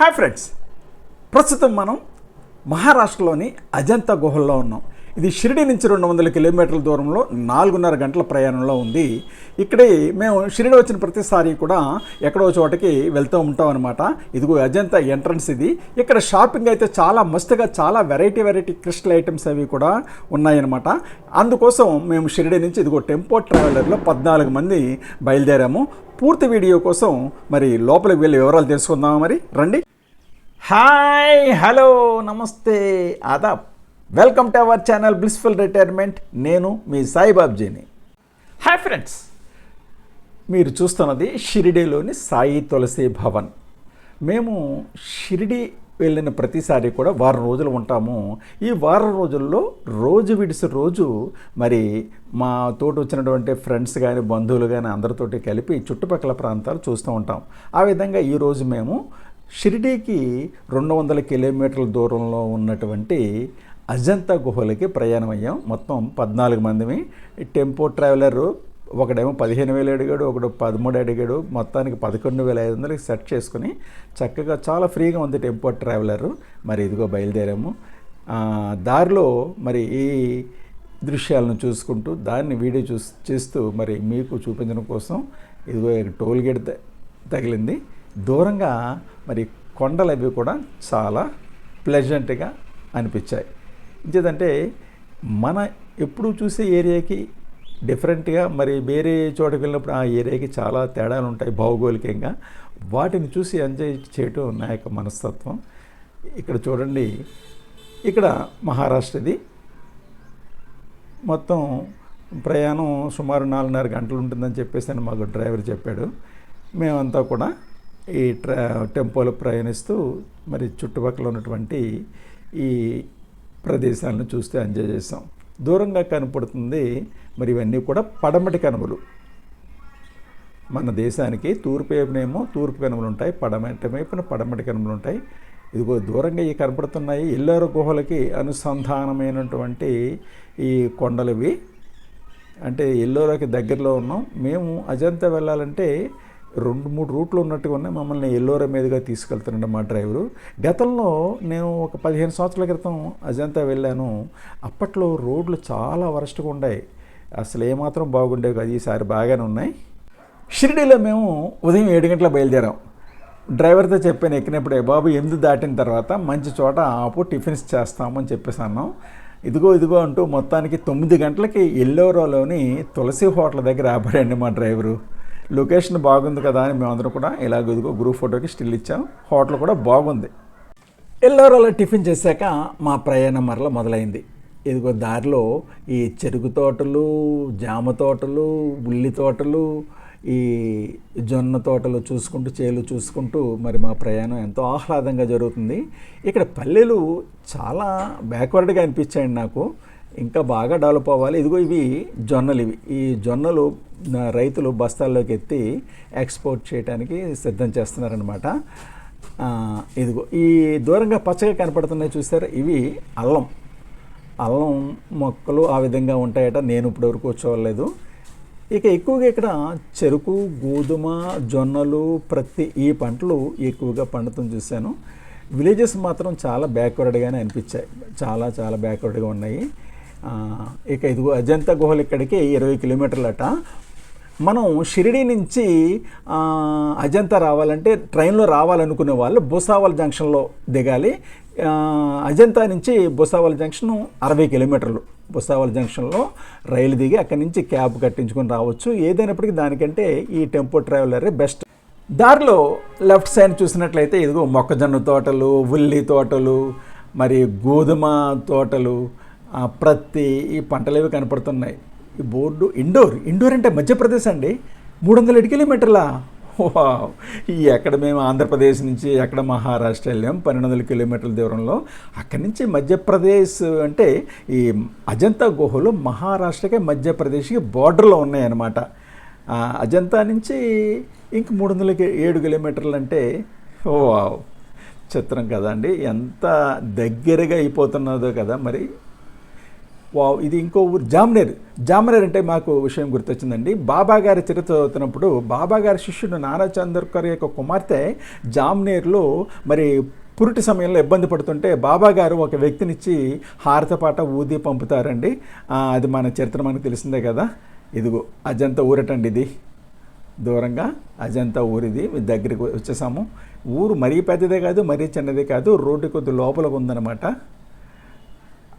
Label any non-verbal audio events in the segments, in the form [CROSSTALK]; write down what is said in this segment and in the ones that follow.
Hi friends ప్రస్తుతం మనం మహారాష్ట్రలోని అజంతా గుహల్లో ఉన్నాం. ఇది షిరిడి నుంచి రెండు వందల కిలోమీటర్ల దూరంలో నాలుగున్నర గంటల ప్రయాణంలో ఉంది. ఇక్కడే మేము షిరిడి వచ్చిన ప్రతిసారి కూడా ఎక్కడో చోటకి వెళ్తూ ఉంటాం అనమాట ఇదిగో అజంతా ఎంట్రన్స్ ఇది. ఇక్కడ షాపింగ్ అయితే చాలా మస్తుగా చాలా వెరైటీ వెరైటీ క్రిస్టల్ ఐటమ్స్ అవి కూడా ఉన్నాయన్నమాట. అందుకోసం మేము షిరిడి నుంచి ఇదిగో టెంపో ట్రావెలర్లో పద్నాలుగు మంది బయలుదేరాము. పూర్తి వీడియో కోసం మరి లోపలికి వెళ్ళి వివరాలు తెలుసుకుందామా మరి? రండి. హాయ్ హలో నమస్తే. Aadab welcome to our channel blissful retirement నేను మీ సాయిబాబ్జీని హాయ్ ఫ్రెండ్స్ మీరు చూస్తున్నది షిరిడీలోని సాయి తులసి భవన్. మేము షిరిడి వెళ్ళిన ప్రతిసారి కూడా వారం రోజులు ఉంటాము. ఈ వారం రోజుల్లో రోజు విడిసి రోజు మరి మా తోటి వచ్చినటువంటి ఫ్రెండ్స్ కానీ బంధువులు కానీ అందరితోటి కలిపి చుట్టుపక్కల ప్రాంతాలు చూస్తూ ఉంటాం. ఆ విధంగా ఈరోజు మేము షిరిడీకి రెండు వందల కిలోమీటర్ల దూరంలో ఉన్నటువంటి అజంతా గుహలకి ప్రయాణం అయ్యాం మొత్తం పద్నాలుగు మందిమి. టెంపో ట్రావెలర్ ఒకడేమో పదిహేను వేలు అడిగాడు ఒకడు పదమూడు అడిగాడు. మొత్తానికి పదకొండు వేల ఐదు వందలకి సెట్ చేసుకుని చక్కగా చాలా ఫ్రీగా ఉంది టెంపో ట్రావెలర్. మరి ఇదిగో బయలుదేరాము. దారిలో మరి ఈ దృశ్యాలను చూసుకుంటూ దాన్ని వీడియో చూస్ చేస్తూ మరి మీకు చూపించడం కోసం ఇదిగో టోల్ గేట్ త- తగిలింది. దూరంగా మరి కొండలు అవి కూడా చాలా ప్లెజెంట్గా అనిపించాయి. ఇంకేదంటే మన ఎప్పుడు చూసే ఏరియాకి డిఫరెంట్గా మరి వేరే చోటకి వెళ్ళినప్పుడు ఆ ఏరియాకి చాలా తేడాలు ఉంటాయి భౌగోళికంగా. వాటిని చూసి ఎంజాయ్ చేయటం నా యొక్క మనస్తత్వం. ఇక్కడ చూడండి ఇక్కడ మహారాష్ట్రది. మొత్తం ప్రయాణం సుమారు నాలుగున్నర గంటలు ఉంటుందని చెప్పేసి అని మాకు డ్రైవర్ చెప్పాడు. మేమంతా కూడా ఈ ట్రా టెంపోలో ప్రయాణిస్తూ మరి చుట్టుపక్కల ఉన్నటువంటి ఈ ప్రదేశాలను చూస్తే ఎంజాయ్ చేసాం దూరంగా కనపడుతుంది మరి ఇవన్నీ కూడా పడమటి కనుమలు. మన దేశానికి తూర్పు వైపునేమో తూర్పు కనుమలు ఉంటాయి పడమటి వైపున పడమటి కనుమలు ఉంటాయి. ఇదిగో దూరంగా ఈ కనపడుతున్నాయి. ఎల్లారు గుహలకి అనుసంధానమైనటువంటి ఈ కొండలు ఇవి అంటే ఎల్లోరాకి దగ్గరలో ఉన్నాం. మేము అజంతా వెళ్ళాలంటే రెండు మూడు రూట్లు ఉన్నట్టుగా ఉన్నాయి మమ్మల్ని ఎల్లోరా మీదుగా తీసుకెళ్తున్నాడు మా డ్రైవరు. గతంలో నేను ఒక పదిహేను సంవత్సరాల క్రితం అజంతా వెళ్ళాను. అప్పట్లో రోడ్లు చాలా వరస్ట్గా ఉన్నాయి అసలు ఏమాత్రం బాగుండేవి కాదు. ఈసారి బాగానే ఉన్నాయి. షిరిడీలో మేము ఉదయం ఏడు గంటల బయలుదేరాం. డ్రైవర్తో చెప్పాను ఎక్కినప్పుడే బాబు ఎనిమిది దాటిన తర్వాత మంచి చోట ఆపు టిఫిన్స్ చేస్తామని చెప్పేసి అన్నాం. ఇదిగో ఇదిగో అంటూ మొత్తానికి తొమ్మిది గంటలకి ఎల్లోరాలోని తులసి హోటల్ దగ్గర ఆపడండి మా డ్రైవరు. లొకేషన్ బాగుంది కదా అని మేమందరం కూడా ఇలాగ ఇదిగో గ్రూప్ ఫోటోకి స్టిల్ ఇచ్చాం. హోటల్ కూడా బాగుంది. ఎల్లోరాలో టిఫిన్ చేశాక మా ప్రయాణం మరల మొదలైంది. ఇదిగో దారిలో ఈ చెరుకు తోటలు జామ తోటలు ఉల్లి తోటలు ఈ జొన్న తోటలు చూసుకుంటూ చేలు చూసుకుంటూ మరి మా ప్రయాణం ఎంతో ఆహ్లాదంగా జరుగుతుంది. ఇక్కడ పల్లెలు చాలా బ్యాక్వర్డ్గా అనిపించాయండి నాకు. ఇంకా బాగా డెవలప్ అవ్వాలి. ఇదిగో ఇవి జొన్నలు ఇవి. ఈ జొన్నలు రైతులు బస్తాల్లోకి ఎత్తి ఎక్స్పోర్ట్ చేయడానికి సిద్ధం చేస్తున్నారనమాట ఇదిగో ఈ దూరంగా పచ్చగా కనపడుతున్నాయి చూసారు? ఇవి అల్లం. అల్లం మొక్కలు ఆ విధంగా ఉంటాయట. నేను ఇప్పటివరకు చూడలేదు. ఇక ఎక్కువగా ఇక్కడ చెరుకు గోధుమ జొన్నలు ప్రతి ఈ పంటలు ఎక్కువగా పండుతం చూశాను. విలేజెస్ మాత్రం చాలా బ్యాక్వర్డ్గానే అనిపించాయి. చాలా చాలా బ్యాక్వర్డ్గా ఉన్నాయి. ఇక ఇదిగో అజంతా గుహలు ఇక్కడికి ఇరవై కిలోమీటర్లట. మనం షిరిడి నుంచి అజంతా రావాలంటే ట్రైన్లో రావాలనుకునే వాళ్ళు భూసావల్ జంక్షన్లో దిగాలి. అజంతా నుంచి భూసావల్ జంక్షన్ అరవై కిలోమీటర్లు. భూసావల్ జంక్షన్లో రైలు దిగి అక్కడి నుంచి క్యాబ్ కట్టించుకొని రావచ్చు. ఏదైనప్పటికీ దానికంటే ఈ టెంపో ట్రావెలరే బెస్ట్. దారిలో లెఫ్ట్ సైడ్ చూసినట్లయితే ఇదిగో మొక్కజొన్న తోటలు ఉల్లి తోటలు మరి గోధుమ తోటలు ప్రత్తి ఈ పంటలు కనపడుతున్నాయి? ఈ బోర్డు ఇండోర్ ఇండోర్ అంటే మధ్యప్రదేశ్ అండి. మూడు వందల ఏడు కిలోమీటర్లా. వావ్. ఈ ఎక్కడ మేము ఆంధ్రప్రదేశ్ నుంచి ఎక్కడ మహారాష్ట్ర వెళ్ళాం పన్నెండు వందల కిలోమీటర్ల దూరంలో అక్కడి నుంచి మధ్యప్రదేశ్ అంటే ఈ అజంతా గుహలు మహారాష్ట్రకి మధ్యప్రదేశ్కి బార్డర్లో ఉన్నాయన్నమాట. అజంతా నుంచి ఇంక మూడు వందల ఏడు కిలోమీటర్లు అంటే ఓ వావ్. చిత్రం కదండి ఎంత దగ్గరగా అయిపోతున్నదో కదా మరి ఇది ఇంకో ఊరు. జామ్నేర్. జామ్నేర్ అంటే మాకు విషయం గుర్తొచ్చిందండి. బాబా గారి చరిత్ర చదువుతున్నప్పుడు బాబా గారి శిష్యుడు నానా చంద్రకర్ యొక్క కుమార్తె జామ్నేర్లో మరి పురుటి సమయంలో ఇబ్బంది పడుతుంటే బాబా గారు ఒక వ్యక్తినిచ్చి హారతపాట ఊది పంపుతారండి. అది మన చరిత్ర మనకు తెలిసిందే కదా. ఇదిగో అజంతా ఊరటండి ఇది. దూరంగా అజంతా ఊరిది మీ దగ్గరికి వచ్చేసాము. ఊరు మరీ పెద్దదే కాదు మరీ చిన్నదే కాదు. రోడ్డు కొద్ది లోపలకు ఉందన్నమాట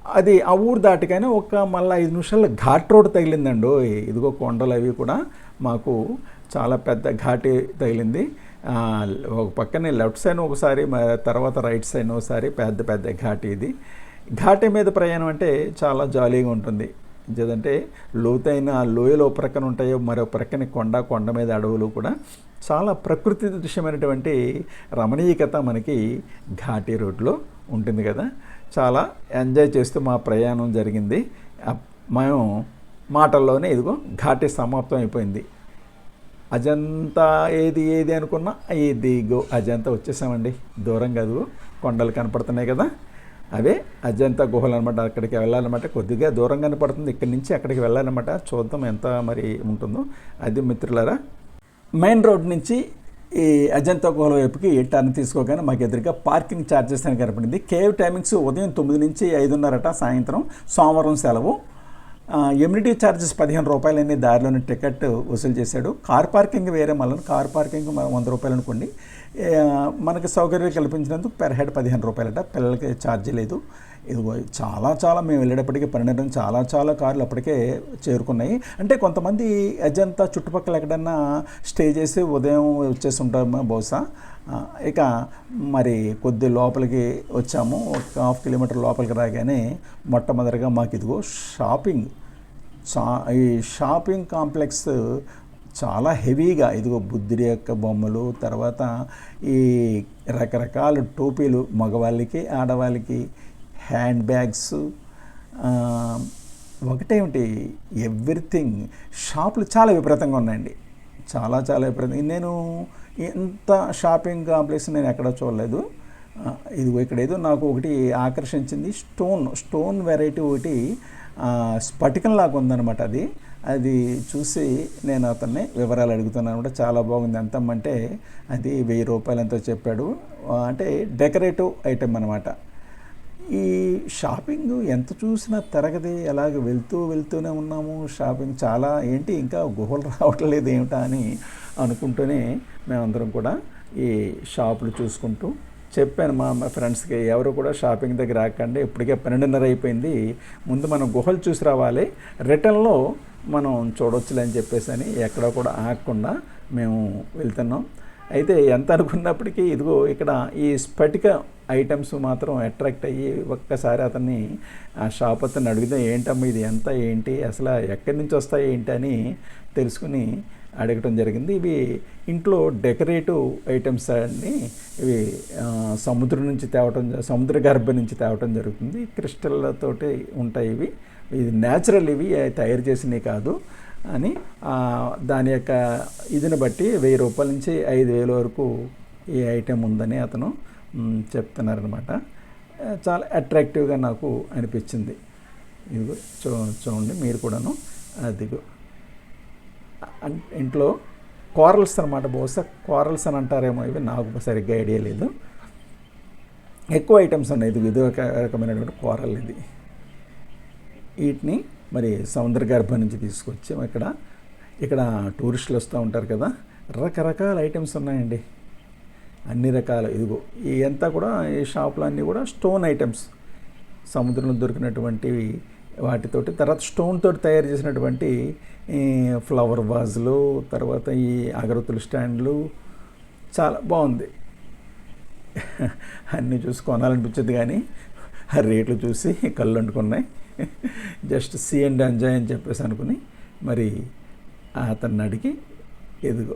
అది ఆ ఊరు దాటికైనా ఒక మళ్ళీ ఐదు నిమిషాల ఘాట్ రోడ్ తగిలిందండి. ఇదిగో కొండలు అవి కూడా మాకు చాలా పెద్ద ఘాటి తగిలింది. ఒక పక్కనే లెఫ్ట్ సైడ్ ఒకసారి తర్వాత రైట్ సైడ్ ఒకసారి పెద్ద పెద్ద ఘాటి ఇది. ఘాటి మీద ప్రయాణం అంటే చాలా జాలీగా ఉంటుంది. ఏదంటే లోతైన లోయలు లోయలో ఒక ప్రక్కన ఉంటాయో మరో ప్రక్కన కొండ కొండ మీద అడవులు కూడా చాలా ప్రకృతి దృశ్యమైనటువంటి రమణీయకత మనకి ఘాటీ రోడ్లో ఉంటుంది కదా. చాలా ఎంజాయ్ చేస్తూ మా ప్రయాణం జరిగింది. మేము మాటల్లోనే ఇదిగో ఘాటి సమాప్తం అయిపోయింది. అజంతా ఏది ఏది అనుకున్నా ఏది గో అజంతా వచ్చేసామండి. దూరం కాదు కొండలు కనపడుతున్నాయి కదా. అవే అజంతా గుహలు అనమాట అక్కడికి వెళ్ళాలన్నమాట. కొద్దిగా దూరం కనపడుతుంది ఇక్కడి నుంచి అక్కడికి వెళ్ళాలన్నమాట. చూద్దాం ఎంత మరి ఉంటుందో. అది మిత్రులారా మెయిన్ రోడ్ నుంచి ఈ అజంతా గుహల వైపుకి టర్న్ తీసుకోగానే మాకు ఎదురుగా పార్కింగ్ ఛార్జెస్ అని కనపడింది. కేవ్ టైమింగ్స్ ఉదయం తొమ్మిది నుంచి ఐదున్నరట సాయంత్రం సోమవారం సెలవు. ఎమ్యూనిటీ ఛార్జెస్ పదిహేను రూపాయలని దారిలోని టికెట్ వసూలు చేశాడు. కార్ పార్కింగ్ వేరే మళ్ళీ. కార్ పార్కింగ్ వంద రూపాయలు అనుకోండి. మనకి సౌకర్యాలు కల్పించినందుకు పెర్ హెడ్ పదిహేను రూపాయలట. పిల్లలకి ఛార్జీ లేదు. ఇదిగో చాలా చాలా మేము వెళ్ళేటప్పటికి పన్నెండు చాలా చాలా కార్లు అప్పటికే చేరుకున్నాయి. అంటే కొంతమంది అజంతా చుట్టుపక్కల ఎక్కడన్నా స్టే చేసి ఉదయం వచ్చేసి ఉంటాము బహుశా ఇక మరి కొద్ది లోపలికి వచ్చాము. ఒక హాఫ్ కిలోమీటర్ లోపలికి రాగానే మొట్టమొదటిగా మాకు ఇదిగో షాపింగ్. చా ఈ షాపింగ్ కాంప్లెక్స్ చాలా హెవీగా ఇదిగో బుద్ధుడి యొక్క బొమ్మలు తర్వాత ఈ రకరకాల టోపీలు మగవాళ్ళకి ఆడవాళ్ళకి హ్యాండ్ బ్యాగ్స్ ఒకటేమిటి ఎవ్రీథింగ్. షాపులు చాలా విపరీతంగా ఉన్నాయండి. చాలా చాలా విపరీతంగా. నేను ఇంత షాపింగ్ కాంప్లెక్స్ నేను ఎక్కడ చూడలేదు. ఇది ఇదిగో ఇక్కడ ఏదో నాకు ఒకటి ఆకర్షించింది. స్టోన్ స్టోన్ వెరైటీ ఒకటి స్ఫటికంలాగా ఉందన్నమాట అది. అది చూసి నేను అతన్ని వివరాలు అడుగుతున్నాను కూడా. చాలా బాగుంది. ఎంత అది వెయ్యి రూపాయలు ఎంతో చెప్పాడు. అంటే డెకరేటివ్ ఐటెం అనమాట ఈ షాపింగ్ ఎంత చూసినా తరగది. ఎలాగ వెళ్తూ వెళ్తూనే ఉన్నాము. షాపింగ్ చాలా ఏంటి ఇంకా గుహలు రావట్లేదు ఏమిటా అని అనుకుంటూనే మేమందరం కూడా ఈ షాపులు చూసుకుంటూ చెప్పాను మా మా ఫ్రెండ్స్కి ఎవరు కూడా షాపింగ్ దగ్గర రాకండి. ఇప్పటికే పన్నెండున్నర అయిపోయింది. ముందు మనం గుహలు చూసి రావాలి. రిటర్న్లో మనం చూడొచ్చులే అని చెప్పేసి అని ఎక్కడ కూడా ఆగకుండా మేము వెళ్తున్నాం. అయితే ఎంత అనుకున్నప్పటికీ ఇదిగో ఇక్కడ ఈ స్ఫటిక ఐటమ్స్ మాత్రం అట్రాక్ట్ అయ్యి ఒక్కసారి అతన్ని ఆ షాప్ అతను అడిగితే ఏంటమ్మా ఇది? ఎంత? ఏంటి? అసలు ఎక్కడి నుంచి వస్తాయి? ఏంటి? అని తెలుసుకుని అడగటం జరిగింది. ఇవి ఇంట్లో డెకరేటివ్ ఐటమ్స్ అన్ని ఇవి సముద్రం నుంచి తేవటం జ- సముద్ర గర్భ నుంచి తేవటం జరుగుతుంది. క్రిస్టల్లతోటి ఉంటాయి ఇవి. ఇది న్యాచురల్ ఇవి తయారు చేసినవి కాదు. అని దాని యొక్క ఇదిని బట్టి వెయ్యి రూపాయల నుంచి ఐదు వేల వరకు ఈ ఐటెం ఉందని అతను చెప్తున్నారనమాట చాలా అట్రాక్టివ్గా నాకు అనిపించింది. ఇదిగో చూ చూడండి మీరు కూడాను. అదిగో. అన్- ఇంట్లో కోరల్స్ అనమాట బహుశా. కోరల్స్ అని అంటారేమో ఇవి. నాకు సరిగ్గా ఐడియా లేదు. ఎక్కువ ఐటమ్స్ ఉన్నాయి. ఇది ఇది ఒక రకమైనటువంటి కోరల్ ఇది. వీటిని మరి సముద్ర గర్భం నుంచి తీసుకొచ్చాం ఇక్కడ. ఇక్కడ టూరిస్టులు వస్తూ ఉంటారు కదా. రకరకాల ఐటమ్స్ ఉన్నాయండి. అన్ని రకాల ఇదిగో ఈ అంతా కూడా ఈ షాపులు అన్నీ కూడా స్టోన్ ఐటమ్స్. సముద్రంలో దొరికినటువంటివి వాటితోటి తర్వాత స్టోన్ తోటి తయారు చేసినటువంటి ఈ ఫ్లవర్ వాజులు తర్వాత ఈ అగరత్తుల స్టాండ్లు చాలా బాగుంది. అన్నీ చూసి కొనాలనిపించదు కానీ ఆ రేట్లు చూసి కళ్ళు అంటుకున్నాయి. జస్ట్ సి అండ్ ఎంజాయ్ అని చెప్పేసి అనుకుని మరి అతన్ని అడిగి ఎదుగో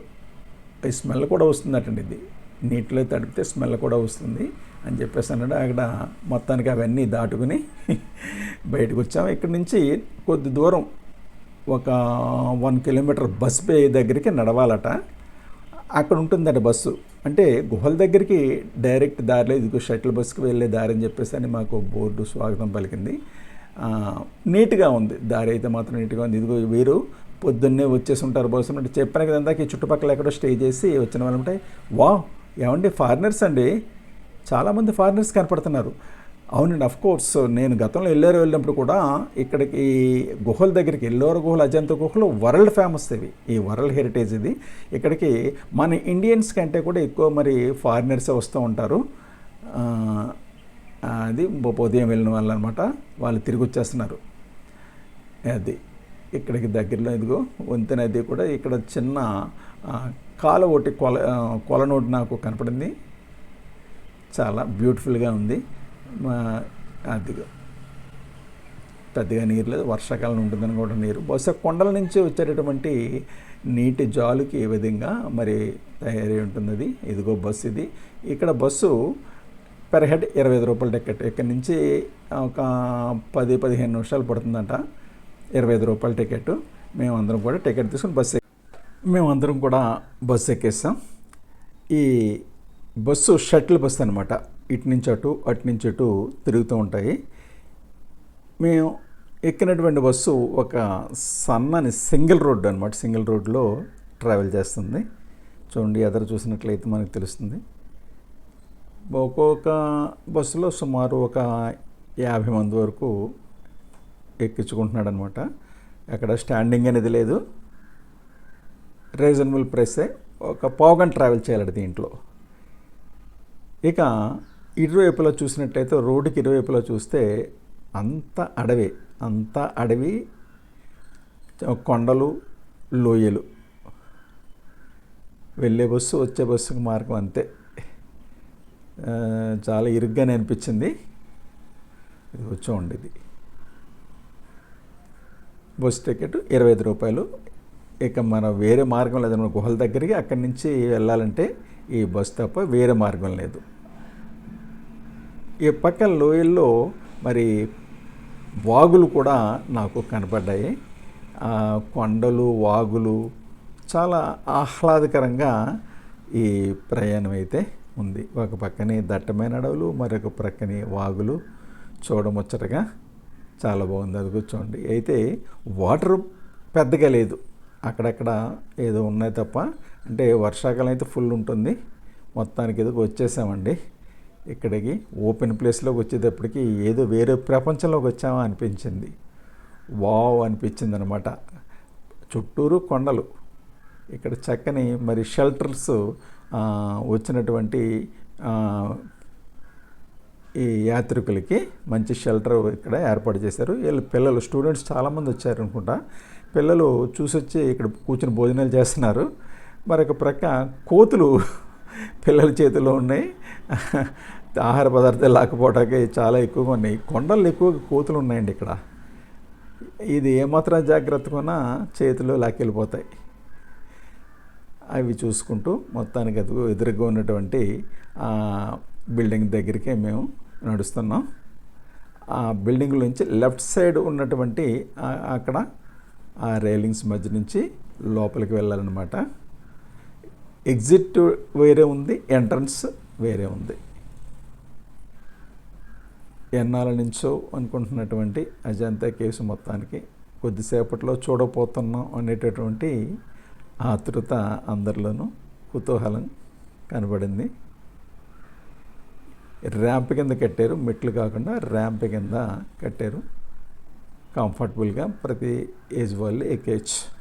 ఈ స్మెల్ కూడా వస్తుందటండి ఇది. నీటిలో తడిపితే స్మెల్ కూడా వస్తుంది అని చెప్పేసి అన్నాడు. అక్కడ మొత్తానికి అవన్నీ దాటుకుని బయటకు వచ్చాము. ఇక్కడి నుంచి కొద్ది దూరం ఒక వన్ కిలోమీటర్ బస్ బే దగ్గరికి నడవాలట. అక్కడ ఉంటుందట బస్సు. అంటే గుహల దగ్గరికి డైరెక్ట్ దారిలో ఇదిగో షటిల్ బస్సుకి వెళ్ళే దారి అని చెప్పేసి అని మాకు బోర్డు స్వాగతం పలికింది. నీట్గా ఉంది. దారి అయితే మాత్రం నీట్గా ఉంది. ఇదిగో వీరు పొద్దున్నే వచ్చేసి ఉంటారు బహుశా. అంటే చెప్పాను కదా ఇందాక ఈ చుట్టుపక్కల ఎక్కడో స్టే చేసి వచ్చిన వాళ్ళు ఉంటాయి వా ఏమండి ఫారినర్స్ అండి? చాలామంది ఫారినర్స్ కనపడుతున్నారు. అవునండి అఫ్ కోర్స్ నేను గతంలో ఎల్లోరు వెళ్ళినప్పుడు కూడా ఇక్కడికి గుహల దగ్గరికి ఎల్లోరు గుహలు అజంత గుహలు వరల్డ్ ఫేమస్ ఇవి. ఈ వరల్డ్ హెరిటేజ్ ఇది. ఇక్కడికి మన ఇండియన్స్ కంటే కూడా ఎక్కువ మరి ఫారినర్సే వస్తూ ఉంటారు. అది ఉదయం వెళ్ళిన వాళ్ళు అనమాట వాళ్ళు తిరిగి వచ్చేస్తున్నారు. అది ఇక్కడికి దగ్గరలో ఇదిగో వంతెన అది కూడా ఇక్కడ చిన్న కాల ఒకటి కొల కొలను ఒకటి నాకు కనపడింది. చాలా బ్యూటిఫుల్గా ఉంది. అదిగో పెద్దగా నీరు లేదు. వర్షాకాలం ఉంటుందని కూడా నీరు. బహుశా కొండల నుంచి వచ్చేటటువంటి నీటి జాలుకి ఏ విధంగా మరి తయారై ఉంటుంది అది ఇదిగో బస్సు ఇది. ఇక్కడ బస్సు పెర్ హెడ్ ఇరవై ఐదు రూపాయల టికెట్ ఇక్కడ నుంచి ఒక పది పదిహేను నిమిషాలు పడుతుందంట. ఇరవై ఐదు రూపాయల టికెట్ మేమందరం కూడా టికెట్ తీసుకుని బస్సు ఎక్కి- మేమందరం కూడా బస్సు ఎక్కేస్తాం. ఈ బస్సు షటిల్ బస్సు అనమాట ఇటు నుంచి అటు అటు నుంచి అటు తిరుగుతూ ఉంటాయి. మేము ఎక్కినటువంటి బస్సు ఒక సన్నని సింగిల్ రోడ్డు అనమాట సింగిల్ రోడ్లో ట్రావెల్ చేస్తుంది. చూడండి ఎదురు చూసినట్లయితే మనకు తెలుస్తుంది. ఒక్కొక్క బస్సులో సుమారు ఒక యాభై మంది వరకు ఎక్కించుకుంటున్నాడు అనమాట అక్కడ స్టాండింగ్ అనేది లేదు. రీజనబుల్ ప్రైసే. ఒక పావుగంట ట్రావెల్ చేయాలి దీంట్లో. ఇక ఇరువైపులా చూసినట్టయితే రోడ్డుకి ఇరువైపులా చూస్తే అంత అడవి అంత అడవి కొండలు లోయలు. వెళ్ళే బస్సు వచ్చే బస్సుకు మార్గం అంతే. చాలా ఇరుగ్గానే అనిపించింది. ఇది వచ్చి ఇది. బస్ టికెట్ ఇరవై ఐదు రూపాయలు. ఇక మన వేరే మార్గం లేదు. మన గుహల దగ్గరికి అక్కడి నుంచి వెళ్ళాలంటే ఈ బస్ తప్ప వేరే మార్గం లేదు. ఈ పక్కన లోయల్లో మరి వాగులు కూడా నాకు కనపడ్డాయి. కొండలు వాగులు చాలా ఆహ్లాదకరంగా ఈ ప్రయాణం అయితే ఉంది. ఒక పక్కనే దట్టమైన అడవులు మరొక ప్రక్కనే వాగులు. చూడముచ్చటగా చాలా బాగుంది అది కూర్చోండి. అయితే వాటర్ పెద్దగా లేదు. అక్కడక్కడ ఏదో ఉన్నాయి తప్ప అంటే వర్షాకాలం అయితే ఫుల్ ఉంటుంది. మొత్తానికి ఏదో వచ్చేసామండి. ఇక్కడికి ఓపెన్ ప్లేస్లోకి వచ్చేటప్పటికి ఏదో వేరే ప్రపంచంలోకి వచ్చామా అనిపించింది. వావ్ అనిపించింది అనమాట చుట్టూరు కొండలు. ఇక్కడ చక్కని మరి షెల్టర్స్ వచ్చినటువంటి ఈ యాత్రికులకి మంచి షెల్టర్ ఇక్కడ ఏర్పాటు చేశారు. వీళ్ళు పిల్లలు స్టూడెంట్స్ చాలామంది వచ్చారు అనుకుంటా. పిల్లలు చూసొచ్చి ఇక్కడ కూర్చుని భోజనాలు చేస్తున్నారు. మరొక ప్రక్క కోతులు [LAUGHS] పిల్లల చేతిలో ఉన్నాయి. [LAUGHS] ఆహార పదార్థాలు లేకపోవడానికి చాలా ఎక్కువగా ఉన్నాయి. కొండలు ఎక్కువగా కోతులు ఉన్నాయండి ఇక్కడ. ఇది ఏమాత్రం జాగ్రత్తగా చేతిలో లాక్కెళ్ళిపోతాయి. అవి చూసుకుంటూ మొత్తానికి అది ఎదురుగా ఉన్నటువంటి ఆ బిల్డింగ్ దగ్గరికే మేము నడుస్తున్నాం. ఆ బిల్డింగ్ నుంచి లెఫ్ట్ సైడ్ ఉన్నటువంటి అక్కడ ఆ రైలింగ్స్ మధ్య నుంచి లోపలికి వెళ్ళాలన్నమాట. ఎగ్జిట్ వేరే ఉంది ఎంట్రన్స్ వేరే ఉంది. ఎన్నాల నుంచో అనుకుంటున్నటువంటి అజంతా కేసు మొత్తానికి కొద్దిసేపట్లో చూడబోతున్నాం అనేటటువంటి ఆతృత అందరిలోనూ కుతూహలం కనబడింది. ర్యాంప్ కింద కట్టారు మెట్లు కాకుండా ర్యాంప్ కింద కట్టారు. కంఫర్టబుల్గా ప్రతి ఏజ్ వాళ్ళు ఎక్కేయచ్చు.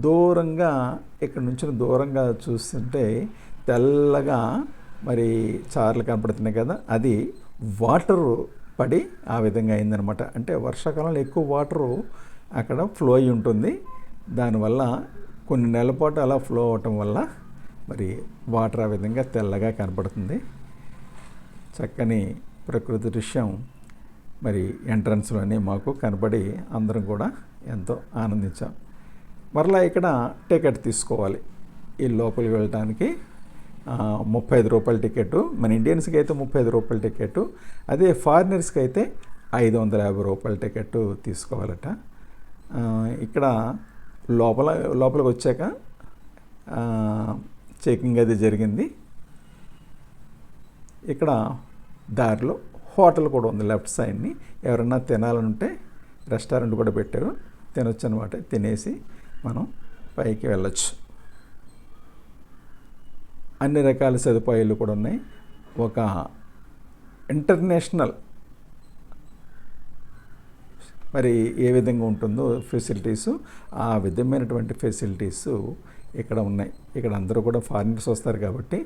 దూరంగా ఇక్కడ నుంచి దూరంగా చూస్తుంటే తెల్లగా మరి చార్లు కనపడుతున్నాయి కదా అది వాటరు పడి ఆ విధంగా అయిందనమాట. అంటే వర్షాకాలంలో ఎక్కువ వాటరు అక్కడ ఫ్లో అయి ఉంటుంది. దానివల్ల కొన్ని నెలల పాటు అలా ఫ్లో అవటం వల్ల మరి వాటర్ ఆ విధంగా తెల్లగా కనపడుతుంది. చక్కని ప్రకృతి దృశ్యం మరి ఎంట్రన్స్లోనే మాకు కనబడి అందరం కూడా ఎంతో ఆనందించాం. మరలా ఇక్కడ టికెట్ తీసుకోవాలి. ఈ లోపలికి వెళ్ళడానికి ముప్పై ఐదు రూపాయల టికెట్ మన ఇండియన్స్కి అయితే ముప్పై ఐదు రూపాయల టికెట్ అదే ఫారినర్స్కి అయితే ఐదు వందల యాభై రూపాయల టికెట్ తీసుకోవాలట. ఇక్కడ లోపల లోపలికి వచ్చాక చెకింగ్ అది జరిగింది. ఇక్కడ దారిలో హోటల్ కూడా ఉంది లెఫ్ట్ సైడ్ని. ఎవరన్నా తినాలనుంటే రెస్టారెంట్ కూడా పెట్టారు. తినొచ్చు అనమాట తినేసి మనం పైకి వెళ్ళచ్చు. అన్ని రకాల సదుపాయాలు కూడా ఉన్నాయి. ఒక ఇంటర్నేషనల్ మరి ఏ విధంగా ఉంటుందో ఫెసిలిటీస్ ఆ విధమైనటువంటి ఫెసిలిటీస్ ఇక్కడ ఉన్నాయి. ఇక్కడ అందరూ కూడా ఫారినర్స్ వస్తారు కాబట్టి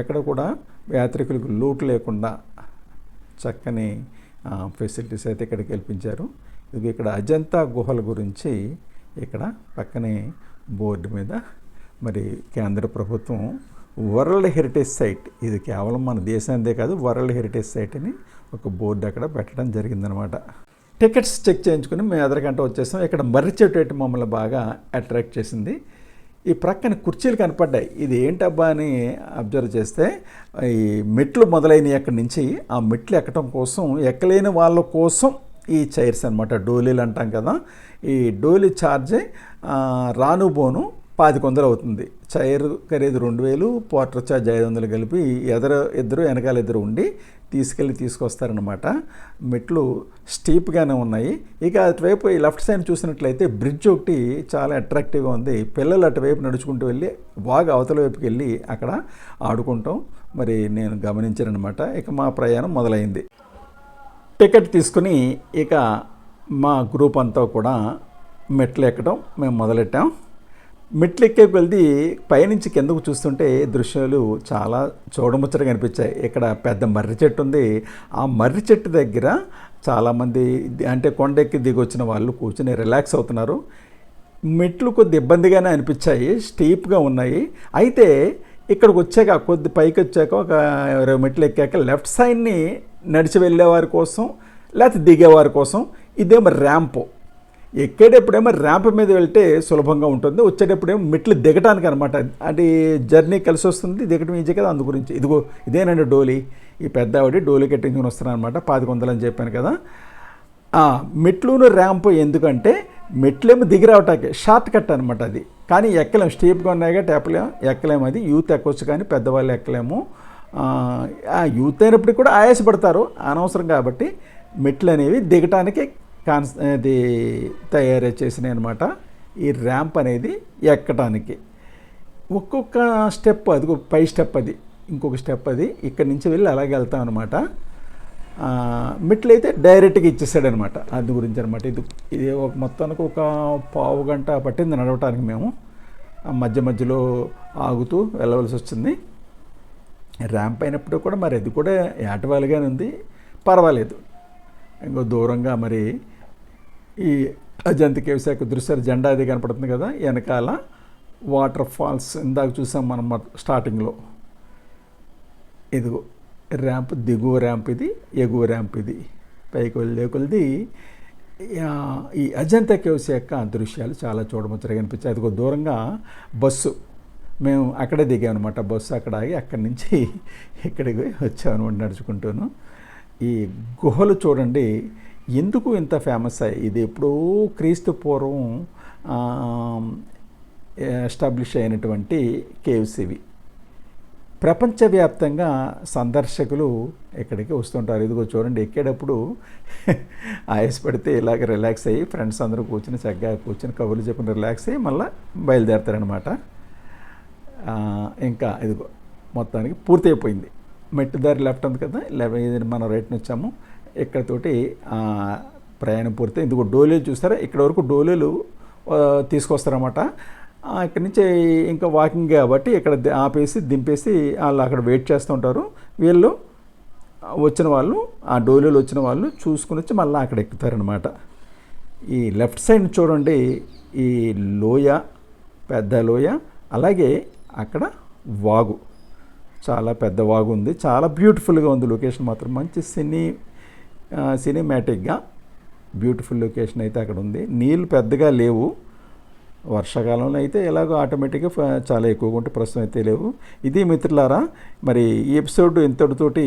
ఎక్కడ కూడా యాత్రికులకు లోటు లేకుండా చక్కని ఫెసిలిటీస్ అయితే ఇక్కడ కల్పించారు. ఇది ఇక్కడ అజంతా గుహల గురించి ఇక్కడ పక్కనే బోర్డు మీద మరి కేంద్ర ప్రభుత్వం వరల్డ్ హెరిటేజ్ సైట్ ఇది కేవలం మన దేశానిదే కాదు వరల్డ్ హెరిటేజ్ సైట్ అని ఒక బోర్డు అక్కడ పెట్టడం జరిగిందనమాట. టికెట్స్ చెక్ చేయించుకుని మేము ఎదరగంట వచ్చేసాం. ఇక్కడ మర్రి చెట్టు మమ్మల్ని బాగా అట్రాక్ట్ చేసింది. ఈ ప్రక్కన కుర్చీలు కనపడ్డాయి. ఇది ఏంటబ్బా అని అబ్జర్వ్ చేస్తే ఈ మెట్లు మొదలైనవి అక్కడి నుంచి ఆ మెట్లు ఎక్కడం కోసం ఎక్కలేని వాళ్ళ కోసం ఈ చైర్స్ అనమాట డోలీలు అంటాం కదా. ఈ డోలీ ఛార్జే రాను బోను పాతిక వందలు అవుతుంది. చైర్ ఖరీదు రెండు వేలు పోటర్ ఛార్జ్ ఐదు వందలు కలిపి ఎదరు ఇద్దరు వెనకాల ఇద్దరు ఉండి తీసుకెళ్ళి తీసుకొస్తారనమాట మెట్లు స్టీప్గానే ఉన్నాయి. ఇక అటువైపు ఈ లెఫ్ట్ సైడ్ చూసినట్లయితే బ్రిడ్జ్ ఒకటి చాలా అట్రాక్టివ్గా ఉంది. పిల్లలు అటువైపు నడుచుకుంటూ వెళ్ళి బాగా అవతల వైపుకి వెళ్ళి అక్కడ ఆడుకుంటాం. మరి నేను గమనించానమాట ఇక మా ప్రయాణం మొదలైంది. టికెట్ తీసుకుని ఇక మా గ్రూప్ అంతా కూడా మెట్లు ఎక్కడం మేము మొదలెట్టాం. మెట్లు కొలిది పైనుంచి కిందకు చూస్తుంటే దృశ్యాలు చాలా చూడముచ్చటగా అనిపించాయి. ఇక్కడ పెద్ద మర్రి చెట్టు ఉంది. ఆ మర్రి చెట్టు దగ్గర చాలామంది అంటే కొండెక్కి దిగి వచ్చిన వాళ్ళు కూర్చొని రిలాక్స్ అవుతున్నారు. మెట్లు కొద్ది ఇబ్బందిగానే అనిపించాయి. స్టీప్గా ఉన్నాయి. అయితే ఇక్కడికి వచ్చాక కొద్ది పైకి వచ్చాక ఒక ఇరవై మెట్లు ఎక్కాక లెఫ్ట్ సైడ్ని నడిచి వెళ్ళేవారి కోసం లేకపోతే దిగేవారి కోసం ఇదేమో ర్యాంపు. ఎక్కేటప్పుడేమో ర్యాంప్ మీద వెళ్తే సులభంగా ఉంటుంది. వచ్చేటప్పుడేమో మెట్లు దిగటానికి అనమాట అంటే జర్నీ కలిసి వస్తుంది దిగటం ఈజీ కదా అందు గురించి. ఇదిగో ఇదేనండి డోలీ. ఈ పెద్ద ఆవిడ డోలీ కట్టించుకుని వస్తున్నాను అనమాట పాతిక అని చెప్పాను కదా. మెట్లును ర్యాంప్ ఎందుకంటే మెట్లేమో దిగి రావటానికి షార్ట్ కట్ అనమాట అది. కానీ ఎక్కలేము స్టీప్గా ఉన్నాయిగా టేపలేం ఎక్కలేము అది. యూత్ ఎక్కొచ్చు కానీ పెద్దవాళ్ళు ఎక్కలేము. యూత్ అయినప్పటికీ కూడా ఆయాసపడతారు అనవసరం కాబట్టి మెట్లు అనేవి దిగటానికి కాన్స్ అది తయారు చేసినాయి అనమాట ఈ ర్యాంప్ అనేది ఎక్కటానికి. ఒక్కొక్క స్టెప్ అది పై స్టెప్ అది ఇంకొక స్టెప్ అది ఇక్కడ నుంచి వెళ్ళి అలాగే వెళ్తాం అనమాట మెట్లు అయితే డైరెక్ట్గా ఇచ్చేసాడనమాట అందు గురించి అనమాట ఇది ఇది ఒక మొత్తానికి ఒక పావు గంట పట్టింది నడవటానికి మేము. మధ్య మధ్యలో ఆగుతూ వెళ్ళవలసి వచ్చింది. ర్యాంప్ అయినప్పుడు కూడా మరి అది కూడా ఏటవాలుగానే ఉంది. పర్వాలేదు. ఇంకో దూరంగా మరి ఈ అజంత కేవ్స్ యొక్క దృశ్యాలు జెండా అది కనపడుతుంది కదా వెనకాల వాటర్ ఫాల్స్ ఇందాక చూసాం మనం స్టార్టింగ్లో. ఇదిగో ర్యాంప్ దిగువ ర్యాంప్ ఇది ఎగువ ర్యాంప్ ఇది. పైకి వెళ్ళే కొలిది. ఈ అజంతా కేవ్స్ యొక్క దృశ్యాలు చాలా చూడముచ్చటగా అనిపించాయి. అదిగో దూరంగా బస్సు. మేము అక్కడే దిగాం అనమాట బస్సు అక్కడ ఆగి అక్కడి నుంచి [LAUGHS] ఇక్కడికి వచ్చామన్నమాట నడుచుకుంటూను. ఈ గుహలు చూడండి ఎందుకు ఇంత ఫేమస్ అయ్యాయి ఇది ఎప్పుడో క్రీస్తు పూర్వం ఎస్టాబ్లిష్ అయినటువంటి కేవ్స్ ఇవి ప్రపంచవ్యాప్తంగా సందర్శకులు ఇక్కడికి వస్తుంటారు. ఇదిగో చూడండి ఎక్కేటప్పుడు [LAUGHS] ఆయాసపడితే ఇలాగ రిలాక్స్ అయ్యి ఫ్రెండ్స్ అందరూ కూర్చుని చక్కగా కూర్చుని కబుర్లు చెప్పిన రిలాక్స్ అయ్యి మళ్ళీ బయలుదేరతారనమాట ఇంకా ఇదిగో మొత్తానికి పూర్తి అయిపోయింది మెట్టు దారి లెఫ్ట్ ఉంది కదా లెఫ్ట్ ఇది మనం రైట్ని వచ్చాము. ఇక్కడతోటి ప్రయాణం పూర్తి ఇదిగో డోలీలు చూస్తారా? ఇక్కడ వరకు డోలీలు ఆ, తీసుకొస్తారన్నమాట. ఆ, ఇక్కడి నుంచి ఇంకా వాకింగ్ కాబట్టి ఇక్కడ ఆపేసి దింపేసి వాళ్ళు అక్కడ వెయిట్ చేస్తూ ఉంటారు. వీళ్ళు వచ్చిన వాళ్ళు ఆ డోలీలు వచ్చిన వాళ్ళు చూసుకుని వచ్చి మళ్ళీ అక్కడ ఎక్కుతారనమాట ఈ లెఫ్ట్ సైడ్ చూడండి ఈ లోయ పెద్ద లోయ అలాగే అక్కడ వాగు. చాలా పెద్ద వాగు ఉంది. చాలా బ్యూటిఫుల్గా ఉంది లొకేషన్ మాత్రం. మంచి సినీ సినిమాటిక్గా బ్యూటిఫుల్ లొకేషన్ అయితే అక్కడ ఉంది. నీళ్ళు పెద్దగా లేవు. వర్షాకాలంలో అయితే ఎలాగో ఆటోమేటిక్గా చాలా ఎక్కువగా ఉంటే ప్రస్తుతం అయితే లేవు. ఇది మిత్రులారా మరి ఈ ఎపిసోడ్ ఇంతటితోటి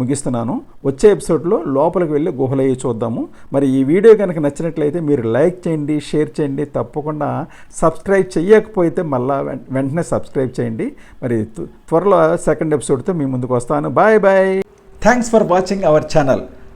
ముగిస్తున్నాను. వచ్చే ఎపిసోడ్లో లోపలికి వెళ్ళి గుహలయ్యి చూద్దాము. మరి ఈ వీడియో కనుక నచ్చినట్లయితే మీరు లైక్ చేయండి షేర్ చేయండి తప్పకుండా సబ్స్క్రైబ్ చేయకపోతే మళ్ళా వెంటనే సబ్స్క్రైబ్ చేయండి. మరి త్వరలో సెకండ్ ఎపిసోడ్తో మీ ముందుకు వస్తాను. Bye bye thanks for watching our channel